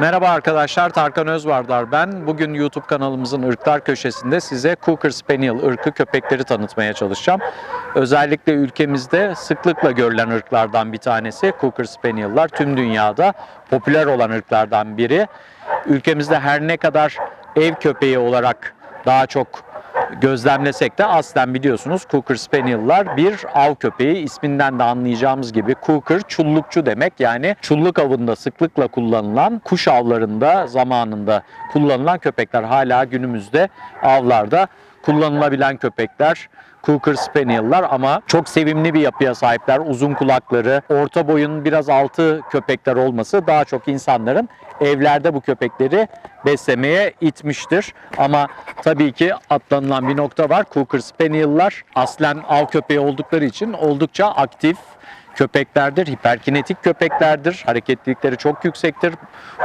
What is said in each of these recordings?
Merhaba arkadaşlar, Tarkan Özvardar ben. Bugün YouTube kanalımızın ırklar köşesinde size Cocker Spaniel ırkı köpekleri tanıtmaya çalışacağım. Özellikle ülkemizde sıklıkla görülen ırklardan bir tanesi Cocker Spaniel'lar. Tüm dünyada popüler olan ırklardan biri. Ülkemizde her ne kadar ev köpeği olarak daha çok gözlemlesek de aslen biliyorsunuz Cocker Spaniel'lar bir av köpeği. isminden de anlayacağımız gibi Cocker çullukçu demek. Yani çulluk avında sıklıkla kullanılan, kuş avlarında zamanında kullanılan köpekler hala günümüzde avlarda kullanılabilen köpekler. Cocker Spaniel'lar ama çok sevimli bir yapıya sahipler. Uzun kulakları, orta boyun biraz altı köpekler olması daha çok insanların evlerde bu köpekleri beslemeye itmiştir. Ama tabii ki atlanılan bir nokta var. Cocker Spaniel'lar aslen av köpeği oldukları için oldukça aktif köpeklerdir. Hiperkinetik köpeklerdir. Hareketlilikleri çok yüksektir.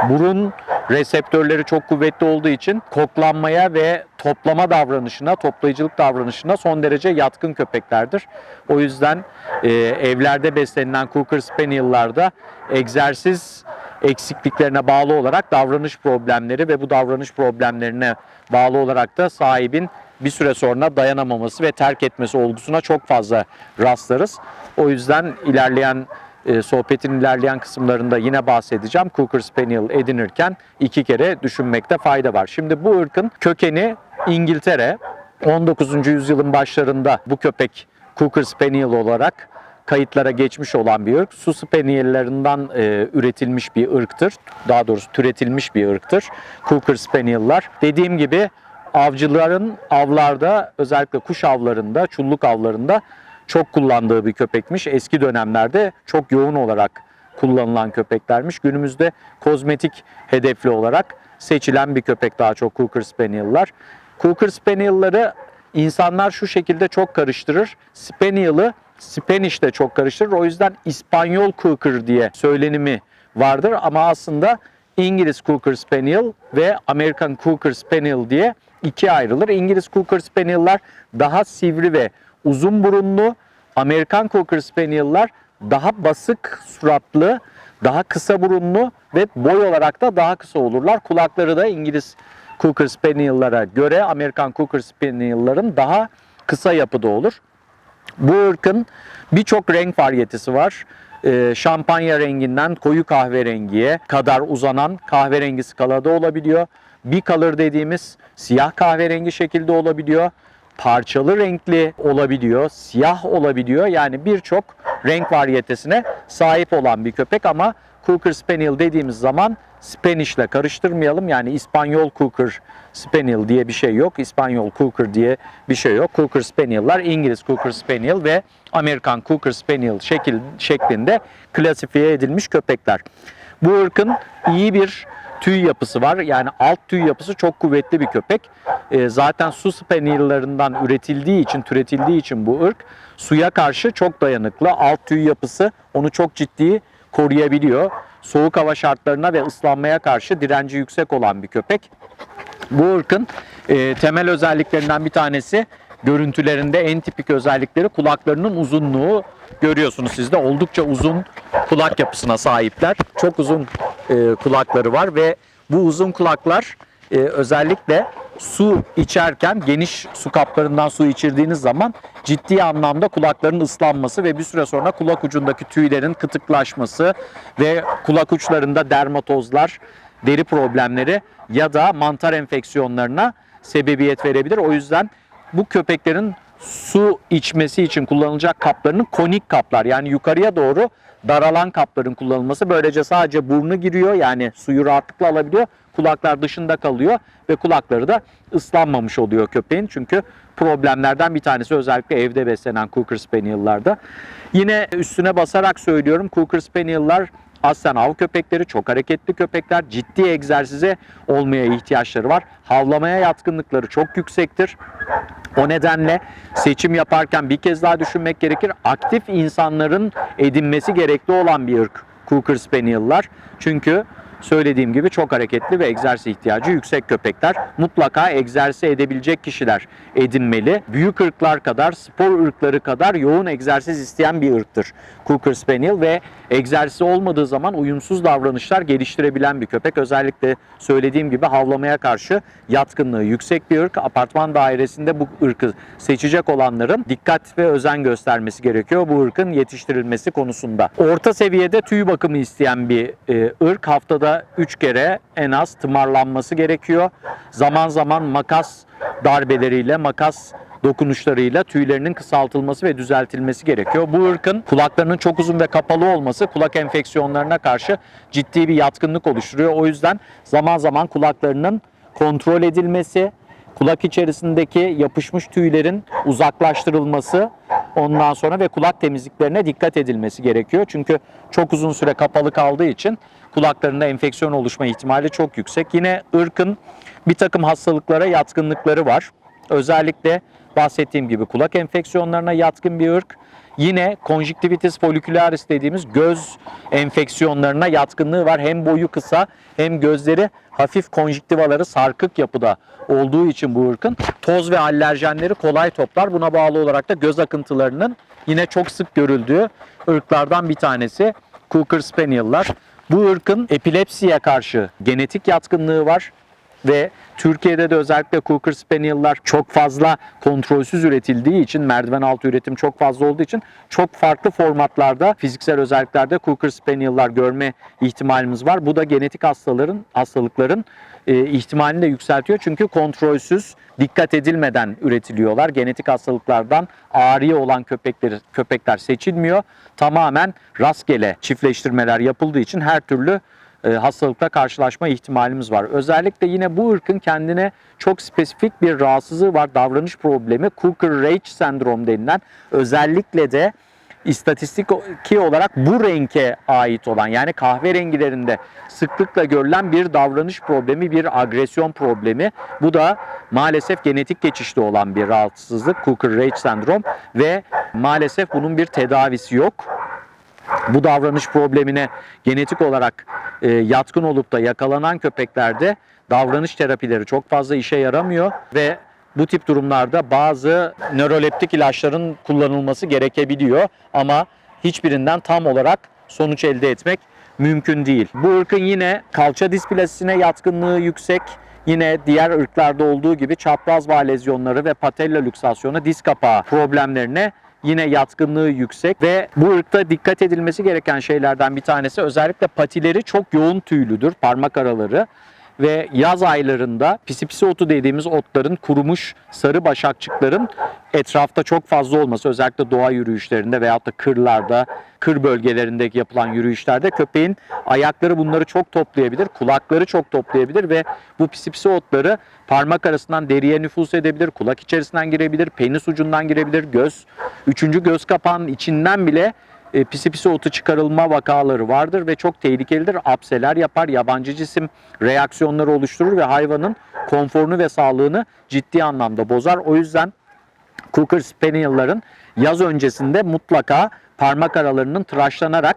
Burun reseptörleri çok kuvvetli olduğu için koklanmaya ve toplama davranışına, toplayıcılık davranışına son derece yatkın köpeklerdir. O yüzden e, evlerde beslenilen Cocker Spaniel'larda egzersiz eksikliklerine bağlı olarak davranış problemleri ve bu davranış problemlerine bağlı olarak da sahibin bir süre sonra dayanamaması ve terk etmesi olgusuna çok fazla rastlarız. O yüzden ilerleyen e, sohbetin ilerleyen kısımlarında yine bahsedeceğim. Cocker Spaniel edinirken iki kere düşünmekte fayda var. Şimdi bu ırkın kökeni İngiltere. 19. yüzyılın başlarında bu köpek Cocker Spaniel olarak kayıtlara geçmiş olan bir ırk. Su Spaniel'lerinden e, üretilmiş bir ırktır. Daha doğrusu türetilmiş bir ırktır. Cocker Spaniel'lar. Dediğim gibi avcıların avlarda özellikle kuş avlarında, çulluk avlarında çok kullandığı bir köpekmiş. Eski dönemlerde çok yoğun olarak kullanılan köpeklermiş. Günümüzde kozmetik hedefli olarak seçilen bir köpek daha çok Cocker Spaniel'lar. Cocker Spaniel'ları insanlar şu şekilde çok karıştırır. Spaniel'ı Spanish de çok karıştırır. O yüzden İspanyol Cocker diye söylenimi vardır ama aslında İngiliz Cocker Spaniel ve Amerikan Cocker Spaniel diye ikiye ayrılır. İngiliz Cocker Spaniel'lar daha sivri ve uzun burunlu, Amerikan Cocker Spaniel'lar daha basık suratlı, daha kısa burunlu ve boy olarak da daha kısa olurlar. Kulakları da İngiliz Cocker Spaniel'lara göre Amerikan Cocker Spaniel'ların daha kısa yapıda olur. Bu ırkın birçok renk varyetesi var. Ee, şampanya renginden koyu kahverengiye kadar uzanan kahverengi skalada olabiliyor. Bir color dediğimiz siyah kahverengi şekilde olabiliyor. Parçalı renkli olabiliyor, siyah olabiliyor. Yani birçok renk varyetesine sahip olan bir köpek ama Cocker Spaniel dediğimiz zaman Spanish ile karıştırmayalım. Yani İspanyol Cocker Spaniel diye bir şey yok. İspanyol Cocker diye bir şey yok. Cocker Spaniel'lar İngiliz Cocker Spaniel ve Amerikan Cocker Spaniel şekil, şeklinde klasifiye edilmiş köpekler. Bu ırkın iyi bir tüy yapısı var. Yani alt tüy yapısı çok kuvvetli bir köpek. E, zaten su spaniel'larından üretildiği için, türetildiği için bu ırk suya karşı çok dayanıklı. Alt tüy yapısı onu çok ciddi koruyabiliyor. Soğuk hava şartlarına ve ıslanmaya karşı direnci yüksek olan bir köpek. Bu ırkın e, temel özelliklerinden bir tanesi görüntülerinde en tipik özellikleri kulaklarının uzunluğu görüyorsunuz siz de oldukça uzun kulak yapısına sahipler. Çok uzun e, kulakları var ve bu uzun kulaklar e, özellikle su içerken geniş su kaplarından su içirdiğiniz zaman ciddi anlamda kulakların ıslanması ve bir süre sonra kulak ucundaki tüylerin kıtıklaşması ve kulak uçlarında dermatozlar, deri problemleri ya da mantar enfeksiyonlarına sebebiyet verebilir. O yüzden bu köpeklerin su içmesi için kullanılacak kaplarının konik kaplar yani yukarıya doğru daralan kapların kullanılması böylece sadece burnu giriyor yani suyu rahatlıkla alabiliyor. Kulaklar dışında kalıyor ve kulakları da ıslanmamış oluyor köpeğin. Çünkü problemlerden bir tanesi özellikle evde beslenen Cocker Spaniel'larda. Yine üstüne basarak söylüyorum Cocker Spaniel'lar Aslen av köpekleri çok hareketli köpekler. Ciddi egzersize olmaya ihtiyaçları var. Havlamaya yatkınlıkları çok yüksektir. O nedenle seçim yaparken bir kez daha düşünmek gerekir. Aktif insanların edinmesi gerekli olan bir ırk Cocker Spaniel'lar. Çünkü söylediğim gibi çok hareketli ve egzersiz ihtiyacı yüksek köpekler. Mutlaka egzersiz edebilecek kişiler edinmeli. Büyük ırklar kadar, spor ırkları kadar yoğun egzersiz isteyen bir ırktır Cocker Spaniel ve egzersizi olmadığı zaman uyumsuz davranışlar geliştirebilen bir köpek. Özellikle söylediğim gibi havlamaya karşı yatkınlığı yüksek bir ırk. Apartman dairesinde bu ırkı seçecek olanların dikkat ve özen göstermesi gerekiyor bu ırkın yetiştirilmesi konusunda. Orta seviyede tüy bakımı isteyen bir e, ırk haftada 3 kere en az tımarlanması gerekiyor. Zaman zaman makas darbeleriyle, makas dokunuşlarıyla tüylerinin kısaltılması ve düzeltilmesi gerekiyor. Bu ırkın kulaklarının çok uzun ve kapalı olması kulak enfeksiyonlarına karşı ciddi bir yatkınlık oluşturuyor. O yüzden zaman zaman kulaklarının kontrol edilmesi, kulak içerisindeki yapışmış tüylerin uzaklaştırılması ondan sonra ve kulak temizliklerine dikkat edilmesi gerekiyor. Çünkü çok uzun süre kapalı kaldığı için kulaklarında enfeksiyon oluşma ihtimali çok yüksek. Yine ırkın bir takım hastalıklara yatkınlıkları var. Özellikle bahsettiğim gibi kulak enfeksiyonlarına yatkın bir ırk. Yine konjüktivitis follicularis dediğimiz göz enfeksiyonlarına yatkınlığı var. Hem boyu kısa hem gözleri hafif konjüktivaları sarkık yapıda olduğu için bu ırkın toz ve alerjenleri kolay toplar. Buna bağlı olarak da göz akıntılarının yine çok sık görüldüğü ırklardan bir tanesi Cocker Spaniel'lar. Bu ırkın epilepsiye karşı genetik yatkınlığı var ve Türkiye'de de özellikle Cocker Spaniel'lar çok fazla kontrolsüz üretildiği için merdiven altı üretim çok fazla olduğu için çok farklı formatlarda fiziksel özelliklerde Cocker Spaniel'lar görme ihtimalimiz var. Bu da genetik hastaların hastalıkların e, ihtimalini de yükseltiyor. Çünkü kontrolsüz, dikkat edilmeden üretiliyorlar. Genetik hastalıklardan ağrıya olan köpekleri köpekler seçilmiyor. Tamamen rastgele çiftleştirmeler yapıldığı için her türlü e, hastalıkla karşılaşma ihtimalimiz var. Özellikle yine bu ırkın kendine çok spesifik bir rahatsızlığı var. Davranış problemi Cooker Rage sendrom denilen özellikle de istatistiki olarak bu renke ait olan yani kahverengilerinde sıklıkla görülen bir davranış problemi, bir agresyon problemi. Bu da maalesef genetik geçişli olan bir rahatsızlık Cooker Rage sendrom ve maalesef bunun bir tedavisi yok bu davranış problemine genetik olarak e, yatkın olup da yakalanan köpeklerde davranış terapileri çok fazla işe yaramıyor ve bu tip durumlarda bazı nöroleptik ilaçların kullanılması gerekebiliyor ama hiçbirinden tam olarak sonuç elde etmek mümkün değil. Bu ırkın yine kalça displasisine yatkınlığı yüksek. Yine diğer ırklarda olduğu gibi çapraz bağ lezyonları ve patella lüksasyonu diz kapağı problemlerine yine yatkınlığı yüksek ve bu ırkta dikkat edilmesi gereken şeylerden bir tanesi özellikle patileri çok yoğun tüylüdür, parmak araları ve yaz aylarında pisi pisi otu dediğimiz otların kurumuş sarı başakçıkların etrafta çok fazla olması özellikle doğa yürüyüşlerinde veyahut da kırlarda, kır bölgelerindeki yapılan yürüyüşlerde köpeğin ayakları bunları çok toplayabilir, kulakları çok toplayabilir ve bu pisi pisi otları parmak arasından deriye nüfuz edebilir, kulak içerisinden girebilir, penis ucundan girebilir, göz, üçüncü göz kapağının içinden bile e, pisi pisi otu çıkarılma vakaları vardır ve çok tehlikelidir. Apseler yapar, yabancı cisim reaksiyonları oluşturur ve hayvanın konforunu ve sağlığını ciddi anlamda bozar. O yüzden Cocker Spaniel'ların yaz öncesinde mutlaka parmak aralarının tıraşlanarak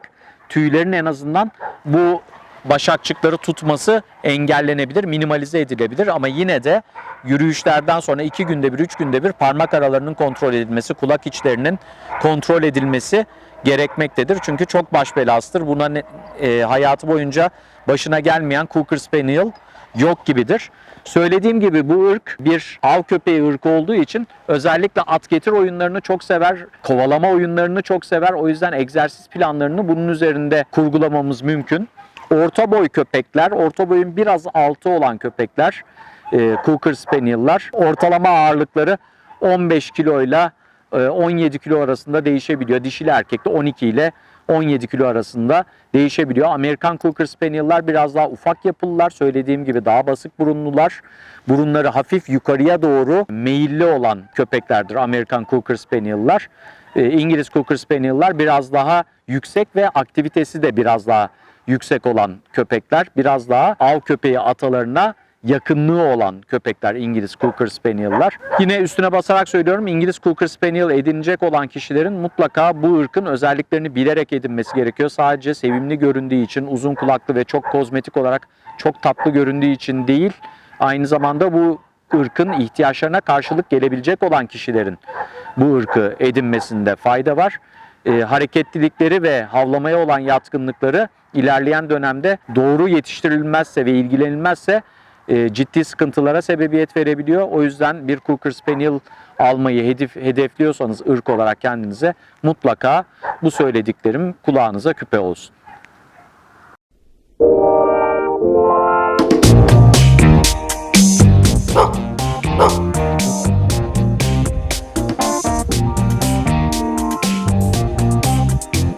tüylerin en azından bu başakçıkları tutması engellenebilir, minimalize edilebilir ama yine de yürüyüşlerden sonra iki günde bir, üç günde bir parmak aralarının kontrol edilmesi, kulak içlerinin kontrol edilmesi gerekmektedir. Çünkü çok baş belasıdır. Buna e, hayatı boyunca başına gelmeyen Cocker Spaniel yok gibidir. Söylediğim gibi bu ırk bir av köpeği ırkı olduğu için özellikle at getir oyunlarını çok sever, kovalama oyunlarını çok sever. O yüzden egzersiz planlarını bunun üzerinde kurgulamamız mümkün. Orta boy köpekler, orta boyun biraz altı olan köpekler, e, Cocker Spaniel'lar ortalama ağırlıkları 15 kiloyla e, 17 kilo arasında değişebiliyor. Dişili erkekte 12 ile 17 kilo arasında değişebiliyor. Amerikan Cocker Spaniel'lar biraz daha ufak yapılılar. Söylediğim gibi daha basık burunlular. Burunları hafif yukarıya doğru meyilli olan köpeklerdir Amerikan Cocker Spaniel'lar. E, İngiliz Cocker Spaniel'lar biraz daha yüksek ve aktivitesi de biraz daha yüksek olan köpekler. Biraz daha av köpeği atalarına yakınlığı olan köpekler İngiliz Cocker Spaniel'lar. Yine üstüne basarak söylüyorum İngiliz Cocker Spaniel edinecek olan kişilerin mutlaka bu ırkın özelliklerini bilerek edinmesi gerekiyor. Sadece sevimli göründüğü için, uzun kulaklı ve çok kozmetik olarak çok tatlı göründüğü için değil, aynı zamanda bu ırkın ihtiyaçlarına karşılık gelebilecek olan kişilerin bu ırkı edinmesinde fayda var. e, hareketlilikleri ve havlamaya olan yatkınlıkları ilerleyen dönemde doğru yetiştirilmezse ve ilgilenilmezse e, ciddi sıkıntılara sebebiyet verebiliyor. O yüzden bir Cocker Spaniel almayı hedef, hedefliyorsanız ırk olarak kendinize mutlaka bu söylediklerim kulağınıza küpe olsun.